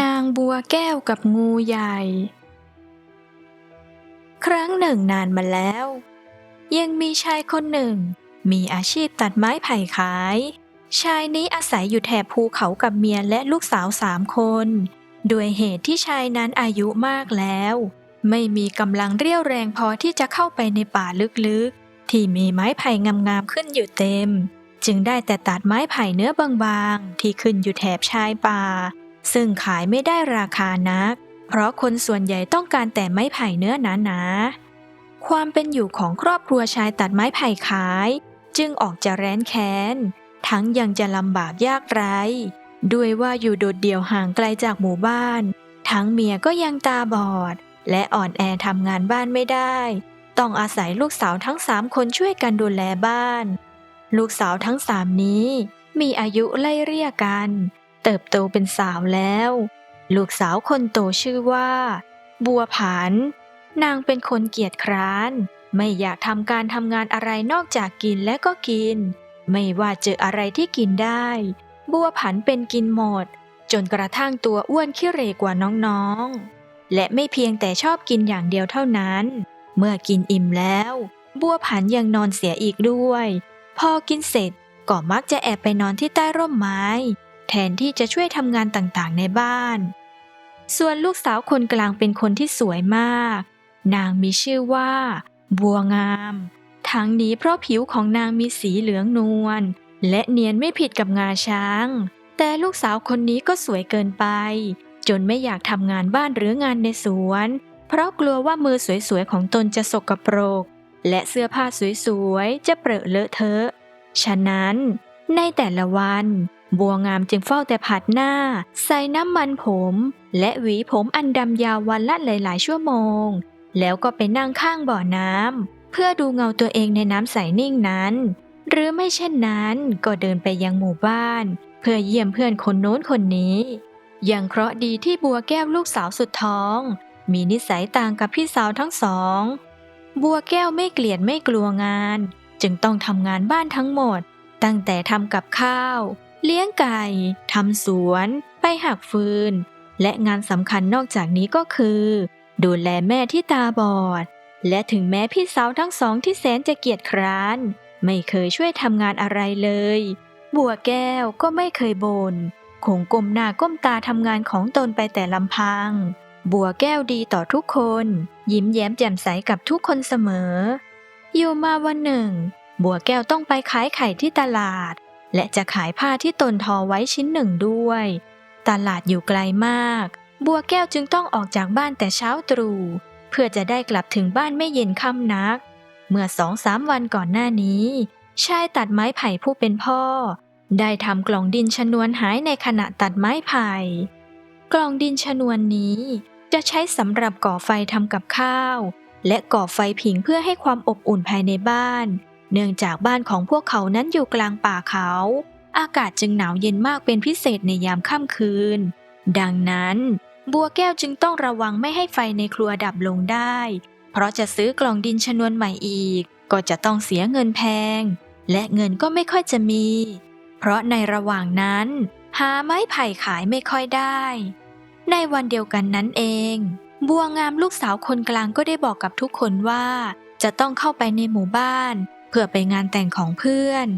นางบัวแก้วกับงูใหญ่ ครั้งหนึ่งนานมาแล้ว ยังมีชายคนหนึ่ง มีอาชีพตัดไม้ไผ่ขาย ชายนี้อาศัยอยู่แถบภูเขากับเมียและลูกสาวสามคนด้วยเหตุที่ชายนั้นอายุมากแล้ว ไม่มีกำลังเรี่ยวแรงพอที่จะเข้าไปในป่าลึกๆ ที่มีไม้ไผ่งามๆขึ้นอยู่เต็ม จึงได้แต่ตัดไม้ไผ่เนื้อบางๆ ที่ขึ้นอยู่แถบชายป่า ซึ่งขายไม่ได้ราคานัก เพราะคนส่วนใหญ่ต้องการแต่ไม้ไผ่เนื้อหนาๆ ความเป็นอยู่ของครอบครัวชายตัดไม้ไผ่ขาย จึงออกจะแร้นแค้น ทั้งยังจะลำบากยากไร้ ด้วยว่าอยู่โดดเดี่ยวห่างไกลจากหมู่บ้าน ทั้งเมียก็ยังตาบอด และอ่อนแอทำงานบ้านไม่ได้ ต้องอาศัยลูกสาวทั้งสามคนช่วยกันดูแลบ้าน ลูกสาวทั้งสามนี้มีอายุไล่เรียกกัน เติบโตเป็นสาวแล้ว ลูกสาวคนโตชื่อว่า บัวผัน นางเป็นคนเกียจคร้าน ไม่อยากทำการทำงานอะไรนอกจากกินและก็กิน ไม่ว่าเจออะไรที่กินได้ บัวผันเป็นกินหมด จนกระทั่งตัวอ้วนขี้เหร่กว่าน้องๆ และไม่เพียงแต่ชอบกินอย่างเดียวเท่านั้น เมื่อกินอิ่มแล้ว บัวผันยังนอนเสียอีกด้วย พอกินเสร็จก็มักจะแอบไปนอนที่ใต้ร่มไม้ แทนที่จะช่วยทำงานต่างๆ ในบ้าน ส่วนลูกสาวคนกลางเป็นคนที่สวยมาก นางมีชื่อว่า บัวงาม ทั้งนี้เพราะผิวของนางมีสีเหลืองนวลและเนียนไม่ผิดกับงาช้าง แต่ลูกสาวคนนี้ก็สวยเกินไป จนไม่อยากทำงานบ้านหรืองานในสวน เพราะกลัวว่ามือสวยๆของตนจะสกปรก และเสื้อผ้าสวยๆจะเปรอะเลอะเทอะ ฉะนั้นในแต่ละวัน บัวงามจึงเฝ้าแต่ผัดหน้า ใส่น้ำมันผม และหวีผมอันดำยาววันละหลาย ๆ ชั่วโมง แล้วก็ไปนั่งข้างบ่อน้ำเพื่อดูเงาตัวเองในน้ำใสนิ่งนั้น หรือไม่เช่นนั้นก็เดินไปยังหมู่บ้าน เพื่อเยี่ยมเพื่อนคนโน้นคนนี้ ยังเคราะห์ดีที่บัวแก้วลูกสาวสุดท้อง มีนิสัยต่างกับพี่สาวทั้งสอง บัวแก้วไม่เกลียดไม่กลัวงาน จึงต้องทำงานบ้านทั้งหมด ตั้งแต่ทำกับข้าว เลี้ยงไก่ทำสวน ไปหักฟืน และงานสำคัญนอกจากนี้ก็คือ ดูแลแม่ที่ตาบอด และถึงแม้พี่สาวทั้งสองที่แสนจะเกียจคร้าน ไม่เคยช่วยทำงานอะไรเลย บัวแก้วก็ไม่เคยบน่นคงก้มหน้าก้มตาทำงานของตนไปแต่ลำพัง บัวแก้วดีต่อทุกคน ยิ้มแย้มแจ่มใสกับทุกคนเสมอ อยู่มาวันหนึ่ง บัวแก้วต้องไปขายไข่ที่ตลาด และจะขายผ้าที่ตนทอไว้ชิ้นหนึ่งด้วย ตลาดอยู่ไกลมาก บัวแก้วจึงต้องออกจากบ้านแต่เช้าตรู่เพื่อจะได้กลับถึงบ้านไม่เย็นค่ำนัก เมื่อสองสามวันก่อนหน้านี้ ชายตัดไม้ไผ่ผู้เป็นพ่อ ได้ทำกล่องดินชนวนหายในขณะตัดไม้ไผ่ กล่องดินชนวนนี้จะใช้สำหรับก่อไฟทำกับข้าว และก่อไฟผิงเพื่อให้ความอบอุ่นภายในบ้าน เนื่องจากบ้านของพวกเขานั้นอยู่กลางป่าเขา อากาศจึงหนาวเย็นมากเป็นพิเศษในยามค่ำคืน ดังนั้น บัวแก้วจึงต้องระวังไม่ให้ไฟในครัวดับลงได้ เพราะจะซื้อกล่องดินชนวนใหม่อีก ก็จะต้องเสียเงินแพง และเงินก็ไม่ค่อยจะมี เพราะในระหว่างนั้น หาไม้ไผ่ขายไม่ค่อยได้ ในวันเดียวกันนั้นเอง บัวงามลูกสาวคนกลางก็ได้บอกกับทุกคนว่า จะต้องเข้าไปในหมู่บ้าน เพื่อไปงานแต่งของเพื่อน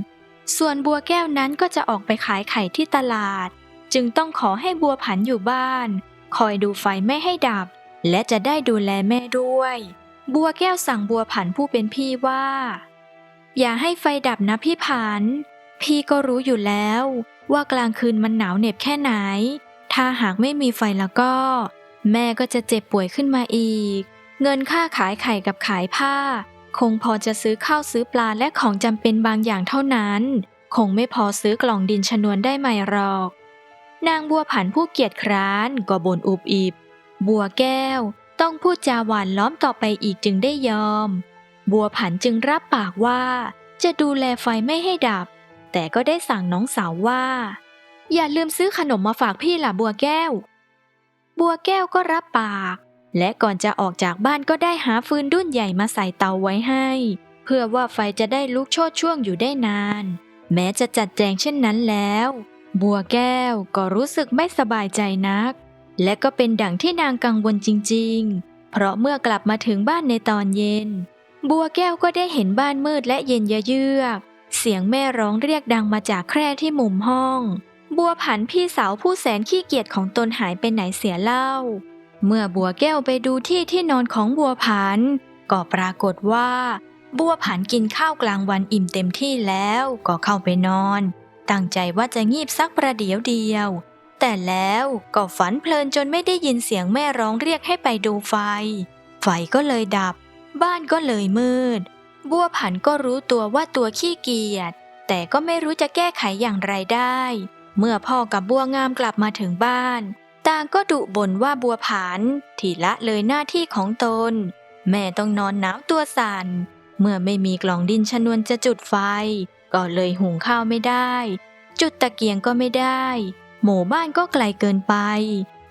ส่วนบัวแก้วนั้นก็จะออกไปขายไข่ที่ตลาด จึงต้องขอให้บัวผันอยู่บ้าน คอยดูไฟไม่ให้ดับ และจะได้ดูแลแม่ด้วย บัวแก้วสั่งบัวผันผู้เป็นพี่ว่า อย่าให้ไฟดับนะพี่ผัน พี่ก็รู้อยู่แล้ว ว่ากลางคืนมันหนาวเหน็บแค่ไหน ถ้าหากไม่มีไฟแล้วก็ แม่ก็จะเจ็บป่วยขึ้นมาอีก เงินค่าขายไข่กับขายผ้า คงพอจะซื้อข้าวซื้อปลาและของจำเป็นบางอย่างเท่านั้น คงไม่พอซื้อกล่องดินชนวนได้ไหมหรอก นางบัวผันผู้เกียจคร้านก็บ่นอุบอิบ บัวแก้ว ต้องพูดจาหวานล้อมต่อไปอีกจึงได้ยอม บัวผันจึงรับปากว่า จะดูแลไฟไม่ให้ดับ แต่ก็ได้สั่งน้องสาวว่า อย่าลืมซื้อขนมมาฝากพี่ล่ะบัวแก้ว บัวแก้วก็รับปาก และก่อนจะออกจากบ้านก็ได้หาฟืนดุ้นใหญ่มาใส่เตาไว้ให้ เพื่อว่าไฟจะได้ลุกโชดช่วงอยู่ได้นาน แม้จะจัดแจงเช่นนั้นแล้ว บัวแก้วก็รู้สึกไม่สบายใจนัก และก็เป็นดังที่นางกังวลจริง ๆ เพราะเมื่อกลับมาถึงบ้านในตอนเย็น บัวแก้วก็ได้เห็นบ้านมืดและเย็นเยือกเสียงแม่ร้องเรียกดังมาจากแคร่ที่มุมห้อง บัวผันพี่สาวผู้แสนขี้เกียจของตนหายไปไหนเสียเล่า เมื่อบัวแก้วไปดูที่ที่นอนของบัวผัน ก็ปรากฏว่า บัวผันกินข้าวกลางวันอิ่มเต็มที่แล้วก็เข้าไปนอน ตั้งใจว่าจะงีบสักประเดี๋ยวเดียว แต่แล้วก็ฝันเพลินจนไม่ได้ยินเสียงแม่ร้องเรียกให้ไปดูไฟ ไฟก็เลยดับ บ้านก็เลยมืด บัวผันก็รู้ตัวว่าตัวขี้เกียจแต่ก็ไม่รู้จะแก้ไขอย่างไรได้ เมื่อพ่อกับบัวงามกลับมาถึงบ้าน ต่างก็ดุบ่นว่าบัวผันที่ละเลยหน้าที่ของตน แม่ต้องนอนหนาวตัวสัน่นเมื่อไม่มีกล่องดินชนวนจะจุดไฟ ก็เลยหุงข้าวไม่ได้ จุดตะเกียงก็ไม่ได้ หมู่บ้านก็ไกลเกินไป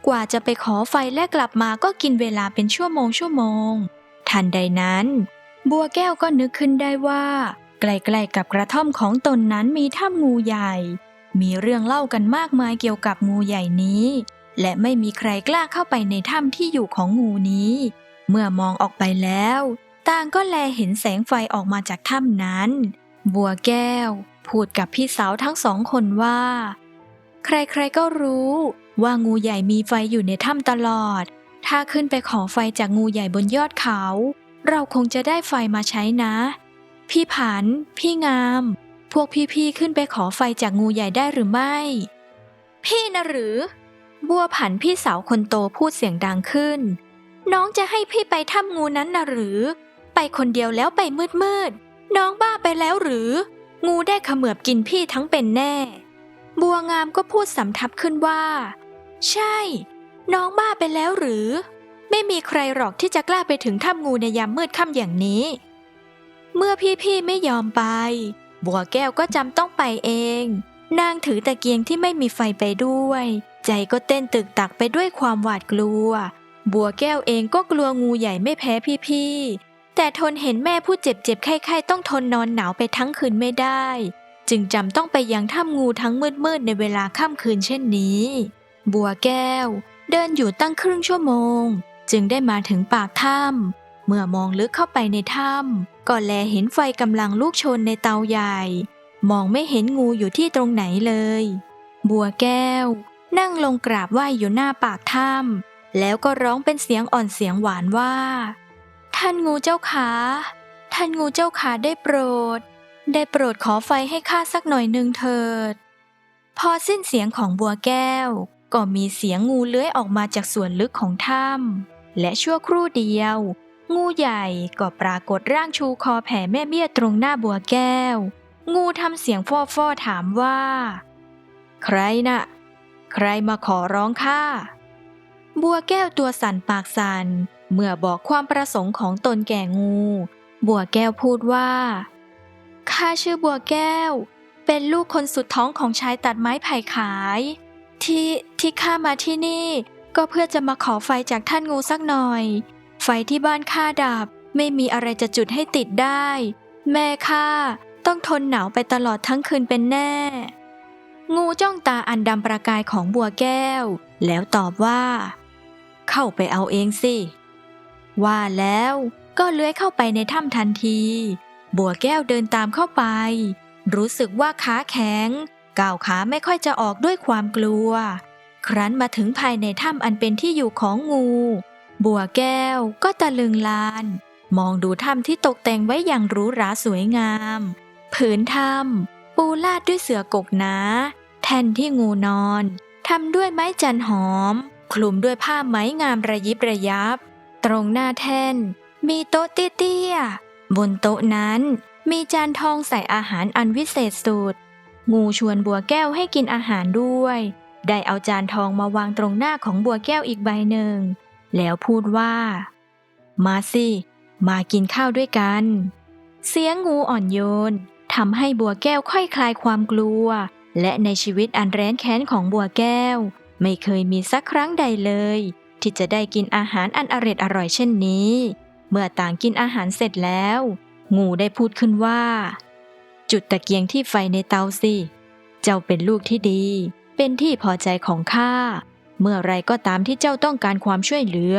กว่าจะไปขอไฟและกลับมาก็กินเวลาเป็นชั่วโมงชั่วโมง ทันใดนั้น บัวแก้วก็นึกขึ้นได้ว่า ใกล้ๆกับกระท่อมของตนนั้นมีถ้ำงูใหญ่ มีเรื่องเล่ากันมากมายเกี่ยวกับงูใหญ่นี้ และไม่มีใครกล้าเข้าไปในถ้ำที่อยู่ของงูนี้ เมื่อมองออกไปแล้วต่างก็แลเห็นแสงไฟออกมาจากถ้ำนั้น บัวแก้ว พูดกับพี่สาวทั้งสองคนว่า ใครๆก็รู้ว่างูใหญ่มีไฟอยู่ในถ้ำตลอด ถ้าขึ้นไปขอไฟจากงูใหญ่บนยอดเขา เราคงจะได้ไฟมาใช้นะ พี่ผัน พี่งาม พวกพี่ๆขึ้นไปขอไฟจากงูใหญ่ได้หรือไม่ พี่นะหรือ บัวผันพี่สาวคนโตพูดเสียงดังขึ้น น้องจะให้พี่ไปถ้ำงูนั้นนะหรือ ไปคนเดียวแล้วไปมืดๆน้องบ้าไปแล้วหรือ งูได้ขมือบกินพี่ทั้งเป็นแน่ บัวงามก็พูดสำทับขึ้นว่า ใช่ น้องบ้าไปแล้วหรือ ไม่มีใครหรอกที่จะกล้าไปถึงถ้ำงูในยามมืดค่ำอย่างนี้ เมื่อพี่ๆไม่ยอมไป บัวแก้วก็จำต้องไปเอง นางถือตะเกียงที่ไม่มีไฟไปด้วย ใจก็เต้นตึกตักไปด้วยความหวาดกลัว บัวแก้วเองก็กลัวงูใหญ่ไม่แพ้พี่ๆ แต่ทนเห็นแม่ผู้เจ็บเจ็บไข้ๆต้องทนนอนหนาวไปทั้งคืนไม่ได้ จึงจำต้องไปยังถ้ำงูทั้งมืดๆในเวลาค่ำคืนเช่นนี้ บัวแก้ว เดินอยู่ตั้งครึ่งชั่วโมง จึงได้มาถึงปากถ้ำเมื่อมองลึกเข้าไปในถ้ำก็แลเห็นไฟกำลังลุกโชนในเตาใหญ่ มองไม่เห็นงูอยู่ที่ตรงไหนเลย บัวแก้ว นั่งลงกราบไหว้อยู่หน้าปากถ้ำแล้วก็ร้องเป็นเสียงอ่อนเสียงหวานว่า ท่านงูเจ้าขาท่านงูเจ้าขาได้โปรด ได้โปรดขอไฟให้ข้าสักหน่อยหนึ่งเถิด พอสิ้นเสียงของบัวแก้ว ก็มีเสียงงูเลื้อยออกมาจากส่วนลึกของถ้ำและชั่วครู่เดียว งูใหญ่ก็ปรากฏร่างชูคอแผ่แม่เบี้ยตรงหน้าบัวแก้ว งูทำเสียงฟอฟอๆถามว่า ใครน่ะ ใครมาขอร้องข้าบัวแก้วตัวสั่นปากสั่นเมื่อบอกความประสงค์ของตนแก่งู บัวแก้วพูดว่าข้าชื่อบัวแก้ว เป็นลูกคนสุดท้องของชายตัดไม้ไผ่ขาย ที่ที่ข้ามาที่นี่ ก็เพื่อจะมาขอไฟจากท่านงูสักหน่อย ไฟที่บ้านข้าดับไม่มีอะไรจะจุดให้ติดได้ แม่ข้าต้องทนหนาวไปตลอดทั้งคืนเป็นแน่ งูจ้องตาอันดำประกายของบัวแก้ว แล้วตอบว่า เข้าไปเอาเองสิ ว่าแล้วก็เลื้อยเข้าไปในถ้ำทันที บัวแก้วเดินตามเข้าไป รู้สึกว่าขาแข็งก้าวขาไม่ค่อยจะออกด้วยความกลัว ครั้นมาถึงภายในถ้ำอันเป็นที่อยู่ของงู บัวแก้วก็ตะลึงลาน มองดูถ้ำที่ตกแต่งไว้อย่างหรูหราสวยงาม ผืนถ้ำปูลาดด้วยเสือกกหนา แท่นที่งูนอนทำด้วยไม้จันหอม คลุมด้วยผ้าไหมงามระยิบระยับ ตรงหน้าแท่น มีโต๊ะเตี้ยๆบนโต๊ะนั้นมีจานทองใส่อาหารอันวิเศษสุด งูชวนบัวแก้วให้กินอาหารด้วย ได้เอาจานทองมาวางตรงหน้าของบัวแก้วอีกใบหนึ่ง แล้วพูดว่า มาสิ มากินข้าวด้วยกัน เสียงงูอ่อนโยนทำให้บัวแก้วค่อยคลายความกลัว และในชีวิตอันแร้นแค้นของบัวแก้ว ไม่เคยมีสักครั้งใดเลย ที่จะได้กินอาหารอันอร่อยอร่อยเช่นนี้ เมื่อต่างกินอาหารเสร็จแล้ว งูได้พูดขึ้นว่า จุดตะเกียงที่ไฟในเตาสิ เจ้าเป็นลูกที่ดี เป็นที่พอใจของข้า เมื่อไรก็ตามที่เจ้าต้องการความช่วยเหลือ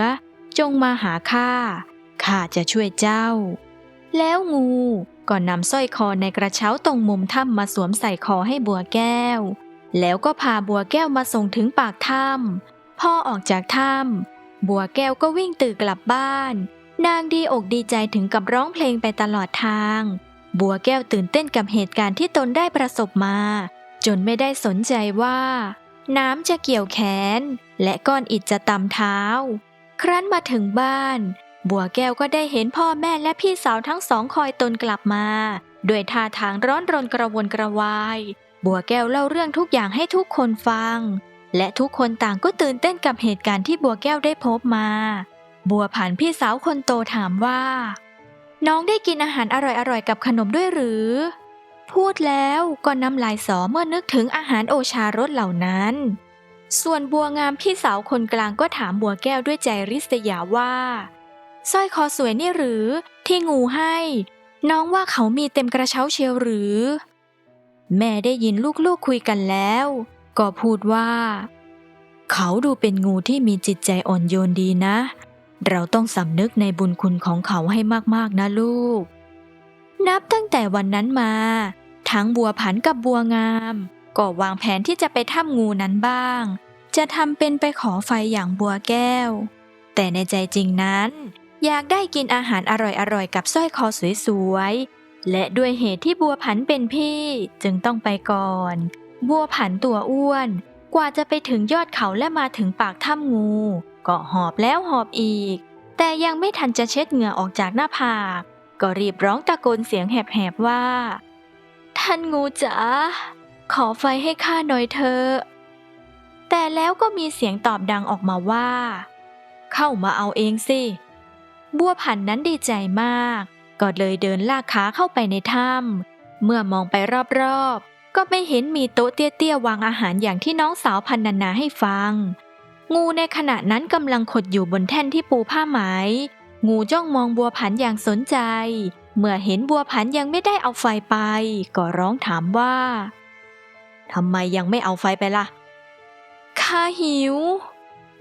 จงมาหาข้าข้าจะช่วยเจ้า แล้วงู ก็นำสร้อยคอในกระเช้าตรงมุมถ้ำมาสวมใส่คอให้บัวแก้ว แล้วก็พาบัวแก้วมาส่งถึงปากถ้ำพ่อออกจากถ้ำบัวแก้วก็วิ่งตื่นกลับบ้าน นางดีอกดีใจถึงกับร้องเพลงไปตลอดทาง บัวแก้วตื่นเต้นกับเหตุการณ์ที่ตนได้ประสบมา จนไม่ได้สนใจว่า น้ำจะเกี่ยวแขน และก้อนอิฐจะตำเท้า ครั้นมาถึงบ้าน บัวแก้วก็ได้เห็นพ่อแม่และพี่สาวทั้งสองคอยตนกลับมา ด้วยท่าทางร้อนรนกระวนกระวาย บัวแก้วเล่าเรื่องทุกอย่างให้ทุกคนฟัง และทุกคนต่างก็ตื่นเต้นกับเหตุการณ์ที่บัวแก้วได้พบมา บัวผ่านพี่สาวคนโตถามว่า น้องได้กินอาหารอร่อยๆกับขนมด้วยหรือ พูดแล้วก็น้ำลายสอเมื่อนึกถึงอาหารโอชารสเหล่านั้น ส่วนบัวงามพี่สาวคนกลางก็ถามบัวแก้วด้วยใจริษยาว่า สร้อยคอสวยนี่หรือที่งูให้ น้องว่าเขามีเต็มกระเช้าเชียวหรือ แม่ได้ยินลูกๆคุยกันแล้ว ก็พูดว่า เขาดูเป็นงูที่มีจิตใจอ่อนโยนดีนะ เราต้องสำนึกในบุญคุณของเขาให้มากๆนะลูก นับตั้งแต่วันนั้นมา ทั้งบัวผันกับบัวงาม ก็วางแผนที่จะไปถ้ำงูนั้นบ้าง จะทำเป็นไปขอไฟอย่างบัวแก้ว แต่ในใจจริงนั้น อยากได้กินอาหารอร่อยๆ กับสร้อยคอสวยๆ และด้วยเหตุที่บัวผันเป็นพี่จึงต้องไปก่อน บัวผันตัวอ้วน กว่าจะไปถึงยอดเขาและมาถึงปากถ้ำงู ก็หอบแล้วหอบอีก แต่ยังไม่ทันจะเช็ดเหงื่อออกจากหน้าผาก ก็รีบร้องตะโกนเสียงแหบๆว่า ท่านงูจ๋าขอไฟให้ข้าหน่อยเถอะแต่แล้วก็มีเสียงตอบดังออกมาว่า เข้ามาเอาเองสิ บัวผันนั้นดีใจมาก ก็เลยเดินลากขาเข้าไปในถ้ำเมื่อมองไปรอบๆ ก็ไม่เห็นมีโต๊ะเตี้ยๆวางอาหารอย่างที่น้องสาวพันนานาให้ฟัง งูในขณะนั้นกำลังขดอยู่บนแท่นที่ปูผ้าไหม งูจ้องมองบัวผันอย่างสนใจ เมื่อเห็นบัวผันยังไม่ได้เอาไฟไป ก็ร้องถามว่าทำไมยังไม่เอาไฟไปล่ะข้าหิว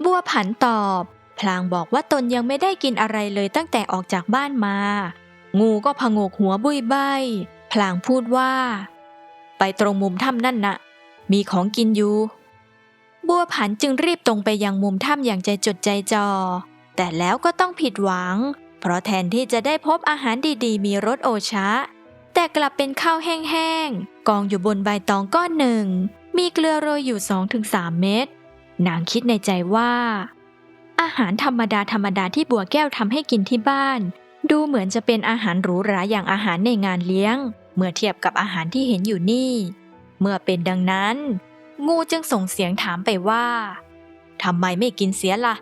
บัวผันตอบ พลางบอกว่าตนยังไม่ได้กินอะไรเลยตั้งแต่ออกจากบ้านมา งูก็พงกหัวบุยใบพลางพูดว่า ไปตรงมุมถ้ำนั่นน่ะ มีของกินอยู่ บัวผันจึงรีบตรงไปยังมุมถ้ำอย่างใจจดใจจ่อแต่แล้วก็ต้องผิดหวัง เพราะแทนที่จะได้พบอาหารดีๆ มีรสโอชะ แต่กลับเป็นข้าวแห้งๆ กองอยู่บนใบตองก้อนหนึ่ง มีเกลือโรยอยู่2-3เม็ด นางคิดในใจว่า หารธรรมดาธรรมดาที่บัวแก้วทำให้กินที่บ้าน ดูเหมือนจะเป็นอาหารหรูหราอย่างอาหารในงานเลี้ยง เมื่อเทียบกับอาหารที่เห็นอยู่นี่ เมื่อเป็นดังนั้น งูจึงส่งเสียงถามไปว่าทำไมไม่กินเสียละ่ะ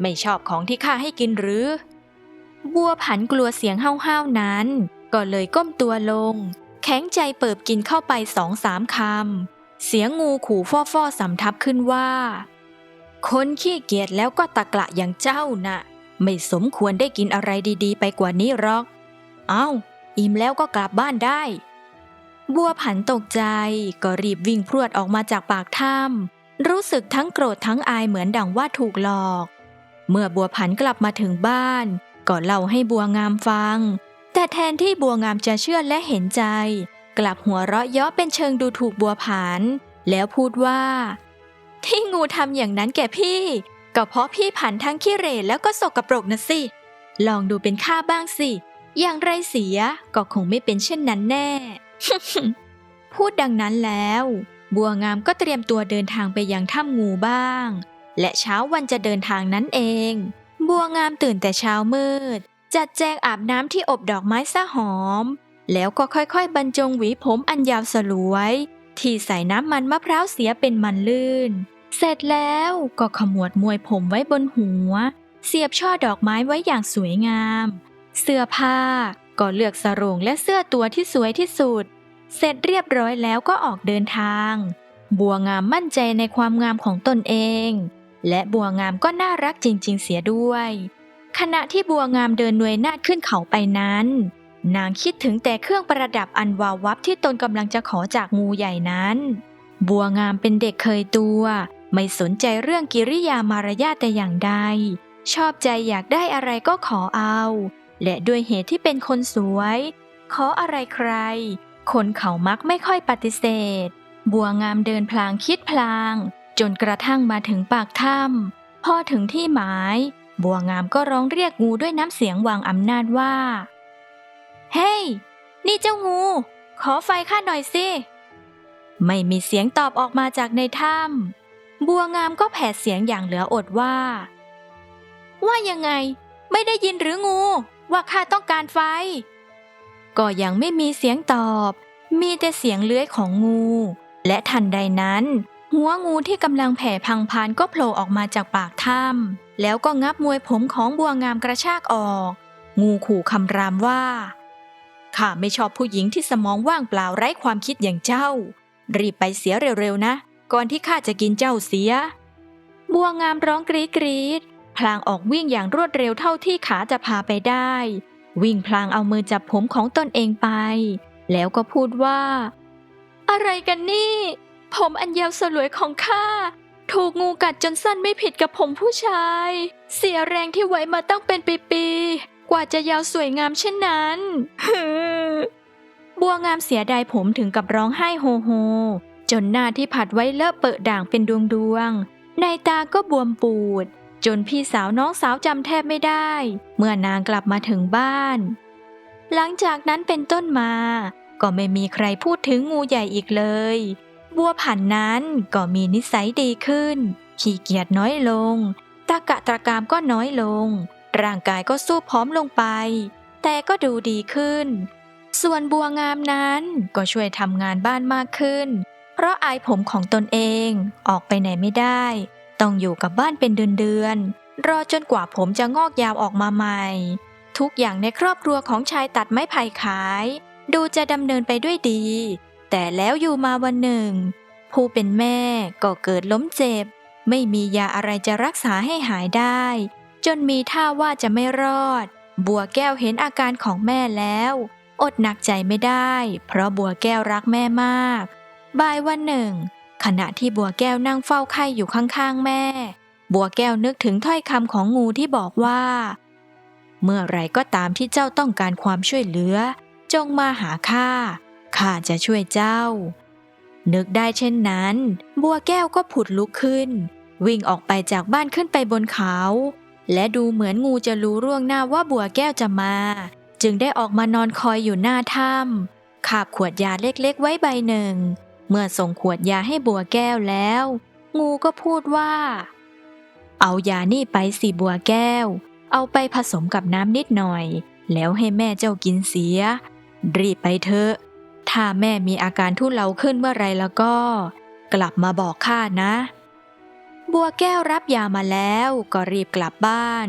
ไม่ชอบของที่ข้าให้กินหรือ บัวผันกลัวเสียงห้าวๆนั้น ก็เลยก้มตัวลง แข็งใจเปิบกินเข้าไปสองสามคำเสียงงูขู่ฟ่อๆสำทับขึ้นว่า คนขี้เกียจแล้วก็ตะกละอย่างเจ้าน่ะ ไม่สมควรได้กินอะไรดีๆ ไปกว่านี้หรอก เอา้า อิ่มแล้วก็กลับบ้านได้ บัวผันตกใจก็รีบวิ่งพรวดออกมาจากปากถ้ำรู้สึกทั้งโกรธทั้งอายเหมือนดังว่าถูกหลอก เมื่อบัวผันกลับมาถึงบ้าน ก็เล่าให้บัวงามฟัง แต่แทนที่บัวงามจะเชื่อและเห็นใจ กลับหัวเราะเยาะเป็นเชิงดูถูกบัวผัน แล้วพูดว่า ที่งูทำอย่างนั้นแก่พี่ ก็เพราะพี่ผันทั้งขี้เหร่แล้วก็สกปรกนะสิ ลองดูเป็นข้าบ้างสิ อย่างไรเสียก็คงไม่เป็นเช่นนั้นแน่ พูดดังนั้นแล้ว บัวงามก็เตรียมตัวเดินทางไปยังถ้ำงูบ้าง และเช้าวันจะเดินทางนั้นเอง บัวงามตื่นแต่เช้ามืด จัดแจงอาบน้ำที่อบดอกไม้ซะหอม แล้วก็ค่อยๆ บรรจงหวีผมอันยาวสลวยที่ใส่น้ำมันมะพร้าวเสียเป็นมันลื่น เสร็จแล้วก็ขมวดมวยผมไว้บนหัว เสียบช่อดอกไม้ไว้อย่างสวยงาม เสื้อผ้าก็เลือกสรงและเสื้อตัวที่สวยที่สุด เสร็จเรียบร้อยแล้วก็ออกเดินทาง บัวงามมั่นใจในความงามของตนเอง และบัวงามก็น่ารักจริง ๆ เสียด้วย ขณะที่บัวงามเดินหน่วยนาดขึ้นเขาไปนั้น นางคิดถึงแต่เครื่องประดับอันวาววับที่ตนกำลังจะขอจากงูใหญ่นั้น บัวงามเป็นเด็กเคยตัว ไม่สนใจเรื่องกิริยามารยาทแต่อย่างใด ชอบใจอยากได้อะไรก็ขอเอา และด้วยเหตุที่เป็นคนสวย ขออะไรใคร คนเขามักไม่ค่อยปฏิเสธ บัวงามเดินพลางคิดพลาง จนกระทั่งมาถึงปากถ้ำพอถึงที่หมาย บัวงามก็ร้องเรียกงูด้วยน้ำเสียงวางอำนาจว่า เฮ้ยนี่เจ้างู ขอไฟข้าหน่อยสิ ไม่มีเสียงตอบออกมาจากในถ้ำ บัวงามก็แผดเสียงอย่างเหลืออดว่า ว่ายังไง ไม่ได้ยินหรืองู ว่าข้าต้องการไฟ ก็ยังไม่มีเสียงตอบ มีแต่เสียงเลื้อยของงู และทันใดนั้น หัวงูที่กำลังแผ่พังพานก็โผล่ออกมาจากปากถ้ำแล้วก็งับมวยผมของบัวงามกระชากออก งูขู่คำรามว่าข้าไม่ชอบผู้หญิงที่สมองว่างเปล่าไร้ความคิดอย่างเจ้า รีบไปเสียเร็วๆนะ ก่อนที่ข้าจะกินเจ้าเสีย บัวงามร้องกรีดกรีดพลางออกวิ่งอย่างรวดเร็วเท่าที่ขาจะพาไปได้ วิ่งพลางเอามือจับผมของตนเองไป แล้วก็พูดว่า อะไรกันนี่ ผมอันยาวสลวยของข้าถูกงูกัดจนสั้นไม่ผิดกับผมผู้ชาย เสียแรงที่ไว้มาตั้งเป็นปีๆกว่าจะยาวสวยงามเช่นนั้นบัวงามเสียดายผมถึงกับร้องไห้โฮโฮ จนหน้าที่ผัดไว้เลอะเปอะด่างเป็นดวงดวงในตาก็บวมปูด จนพี่สาวน้องสาวจำแทบไม่ได้ เมื่อนางกลับมาถึงบ้าน หลังจากนั้นเป็นต้นมา ก็ไม่มีใครพูดถึงงูใหญ่อีกเลย บัวผันนั้นก็มีนิสัยดีขึ้น ขี้เกียจน้อยลง ตะกะตะกามก็น้อยลง ร่างกายก็สู้พร้อมลงไป แต่ก็ดูดีขึ้น ส่วนบัวงามนั้นก็ช่วยทำงานบ้านมากขึ้น เพราะอายผมของตนเองออกไปไหนไม่ได้ ต้องอยู่กับบ้านเป็นเดือนๆรอจนกว่าผมจะงอกยาวออกมาใหม่ ทุกอย่างในครอบครัวของชายตัดไม้ไผ่ขาย ดูจะดำเนินไปด้วยดี แต่แล้วอยู่มาวันหนึ่ง ผู้เป็นแม่ก็เกิดล้มเจ็บ ไม่มียาอะไรจะรักษาให้หายได้ จนมีท่าว่าจะไม่รอด บัวแก้วเห็นอาการของแม่แล้ว อดหนักใจไม่ได้ เพราะบัวแก้วรักแม่มาก บ่ายวันหนึ่ง ขณะที่บัวแก้วนั่งเฝ้าไข่อยู่ข้างๆแม่ บัวแก้วนึกถึงถ้อยคำของงูที่บอกว่า เมื่อไรก็ตามที่เจ้าต้องการความช่วยเหลือ จงมาหาข้าข้าจะช่วยเจ้า นึกได้เช่นนั้น บัวแก้วก็ผุดลุกขึ้น วิ่งออกไปจากบ้านขึ้นไปบนเขา และดูเหมือนงูจะรู้ร่วงหน้าว่าบัวแก้วจะมา จึงได้ออกมานอนคอยอยู่หน้าถ้ำขาบขวดยาเล็กๆไว้ใบหนึ่ง เมื่อส่งขวดยาให้บัวแก้วแล้ว งูก็พูดว่า เอายานี่ไปสิบัวแก้ว เอาไปผสมกับน้ำนิดหน่อย แล้วให้แม่เจ้ากินเสีย รีบไปเถอะ ถ้าแม่มีอาการทุเลาขึ้นเมื่อไรแล้วก็ กลับมาบอกข้านะ บัวแก้วรับยามาแล้วก็รีบกลับบ้าน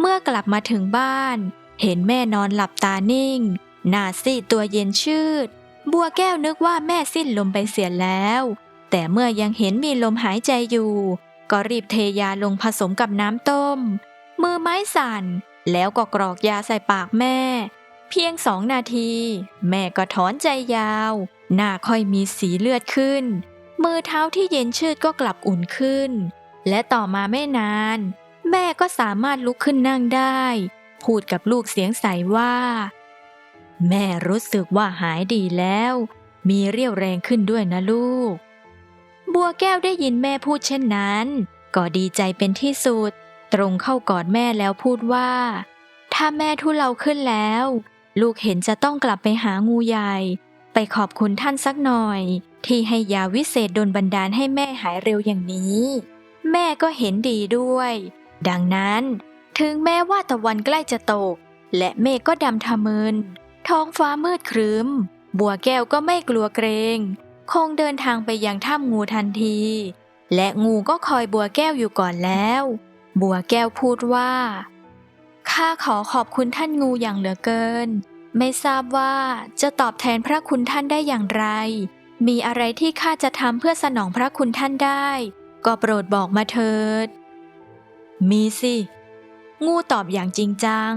เมื่อกลับมาถึงบ้าน เห็นแม่นอนหลับตานิ่งหน้าซีดตัวเย็นชืด บัวแก้วนึกว่าแม่สิ้นลมไปเสียแล้ว แต่เมื่อยังเห็นมีลมหายใจอยู่ ก็รีบเทยาลงผสมกับน้ำต้ม มือไม้สั่น แล้วก็กรอกยาใส่ปากแม่ เพียงสองนาที แม่ก็ถอนใจยาว หน้าค่อยมีสีเลือดขึ้น มือเท้าที่เย็นชืดก็กลับอุ่นขึ้น และต่อมาไม่นาน แม่ก็สามารถลุกขึ้นนั่งได้ พูดกับลูกเสียงใสว่า แม่รู้สึกว่าหายดีแล้ว มีเรี่ยวแรงขึ้นด้วยนะลูก บัวแก้วได้ยินแม่พูดเช่นนั้น ก็ดีใจเป็นที่สุด ตรงเข้ากอดแม่แล้วพูดว่า ถ้าแม่ทุเลาขึ้นแล้ว ลูกเห็นจะต้องกลับไปหางูใหญ่ ไปขอบคุณท่านสักหน่อย ที่ให้ยาวิเศษดลบันดาลให้แม่หายเร็วอย่างนี้ แม่ก็เห็นดีด้วย ดังนั้น ถึงแม้ว่าตะวันใกล้จะตก และเมฆก็ดำทะมึน ท้องฟ้ามืดครึ้ม บัวแก้วก็ไม่กลัวเกรง คงเดินทางไปยังถ้ำงูทันที และงูก็คอยบัวแก้วอยู่ก่อนแล้ว บัวแก้วพูดว่า ข้าขอขอบคุณท่านงูอย่างเหลือเกิน ไม่ทราบว่าจะตอบแทนพระคุณท่านได้อย่างไร มีอะไรที่ข้าจะทำเพื่อสนองพระคุณท่านได้ ก็โปรดบอกมาเถิด มีสิ งูตอบอย่างจริงจัง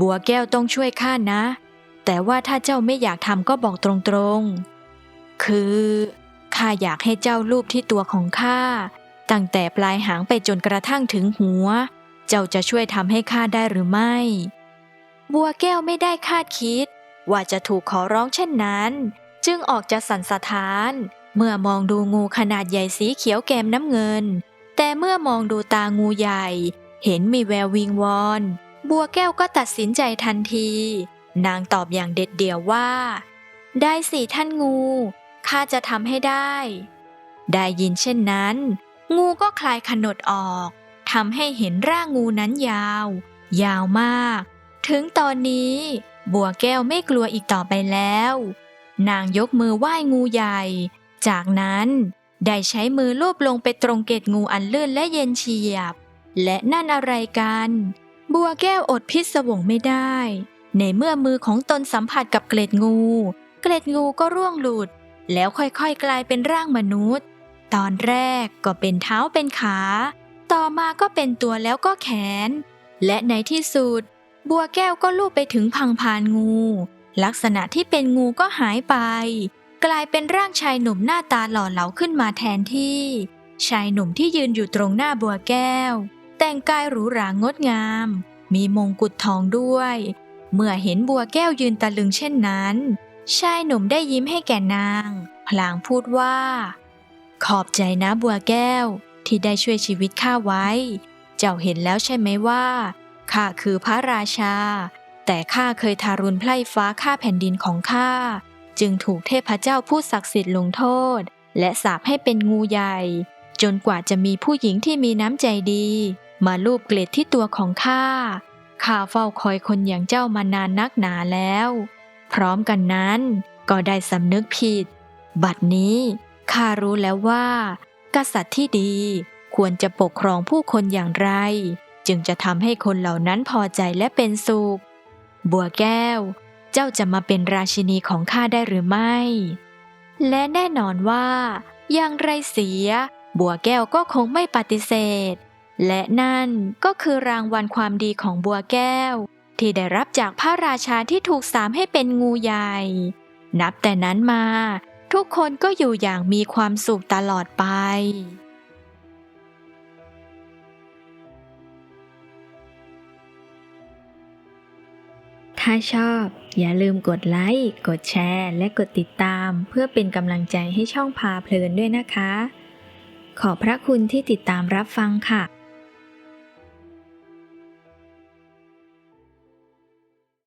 บัวแก้วต้องช่วยข้านะ แต่ว่าถ้าเจ้าไม่อยากทำก็บอกตรงๆ คือข้าอยากให้เจ้ารูปที่ตัวของข้าตั้งแต่ปลายหางไปจนกระทั่งถึงหัว เจ้าจะช่วยทำให้ข้าได้หรือไม่ บัวแก้วไม่ได้คาดคิด ว่าจะถูกขอร้องเช่นนั้น จึงออกจะสั่นสะท้าน เมื่อมองดูงูขนาดใหญ่สีเขียวแกมน้ำเงิน แต่เมื่อมองดูตางูใหญ่ เห็นมีแวววิงวอน บัวแก้วก็ตัดสินใจทันที นางตอบอย่างเด็ดเดี่ยวว่า ได้สิท่านงูข้าจะทำให้ได้ ได้ยินเช่นนั้น งูก็คลายขนดออกทำให้เห็นร่างงูนั้นยาว ยาวมาก ถึงตอนนี้ บัวแก้วไม่กลัวอีกต่อไปแล้ว นางยกมือไหว้งูใหญ่ จากนั้นได้ใช้มือลูบลงไปตรงเกตงูอันลื่นและเย็นเฉียบ และนั่นอะไรกัน บัวแก้วอดพิศวงไม่ได้ ในเมื่อมือของตนสัมผัสกับเกล็ดงู เกล็ดงูก็ร่วงหลุด แล้วค่อยๆกลายเป็นร่างมนุษย์ ตอนแรกก็เป็นเท้าเป็นขา ต่อมาก็เป็นตัวแล้วก็แขน และในที่สุด บัวแก้วก็ลูบไปถึงพังพานงู ลักษณะที่เป็นงูก็หายไป กลายเป็นร่างชายหนุ่มหน้าตาหล่อเหลาขึ้นมาแทนที่ ชายหนุ่มที่ยืนอยู่ตรงหน้าบัวแก้ว แต่งกายหรูหรางดงาม มีมงกุฎทองด้วย เมื่อเห็นบัวแก้วยืนตะลึงเช่นนั้น ชายหนุ่มได้ยิ้มให้แก่นาง พลางพูดว่า ขอบใจนะบัวแก้วที่ได้ช่วยชีวิตข้าไว้ เจ้าเห็นแล้วใช่ไหมว่าข้าคือพระราชา แต่ข้าเคยทารุณไพร่ฟ้าข้าแผ่นดินของข้าจึงถูกเทพเจ้าผู้ศักดิ์สิทธิ์ลงโทษ และสาปให้เป็นงูใหญ่ จนกว่าจะมีผู้หญิงที่มีน้ำใจดี มาลูบเกล็ดที่ตัวของข้า ข้าเฝ้าคอยคนอย่างเจ้ามานานนักหนาแล้ว พร้อมกันนั้นก็ได้สำนึกผิด บัดนี้ข้ารู้แล้วว่า กษัตริย์ที่ดีควรจะปกครองผู้คนอย่างไร จึงจะทำให้คนเหล่านั้นพอใจและเป็นสุข บัวแก้ว เจ้าจะมาเป็นราชินีของข้าได้หรือไม่ และแน่นอนว่า อย่างไรเสีย บัวแก้วก็คงไม่ปฏิเสธ และนั่นก็คือรางวัลความดีของบัวแก้ว ที่ได้รับจากพระราชาที่ถูกสามให้เป็นงูใหญ่ นับแต่นั้นมา ทุกคนก็อยู่อย่างมีความสุขตลอดไปถ้าชอบ อย่าลืมกดไลค์ กดแชร์ และกดติดตาม เพื่อเป็นกำลังใจให้ช่องพาเพลินด้วยนะคะ ขอบพระคุณที่ติดตามรับฟังค่ะ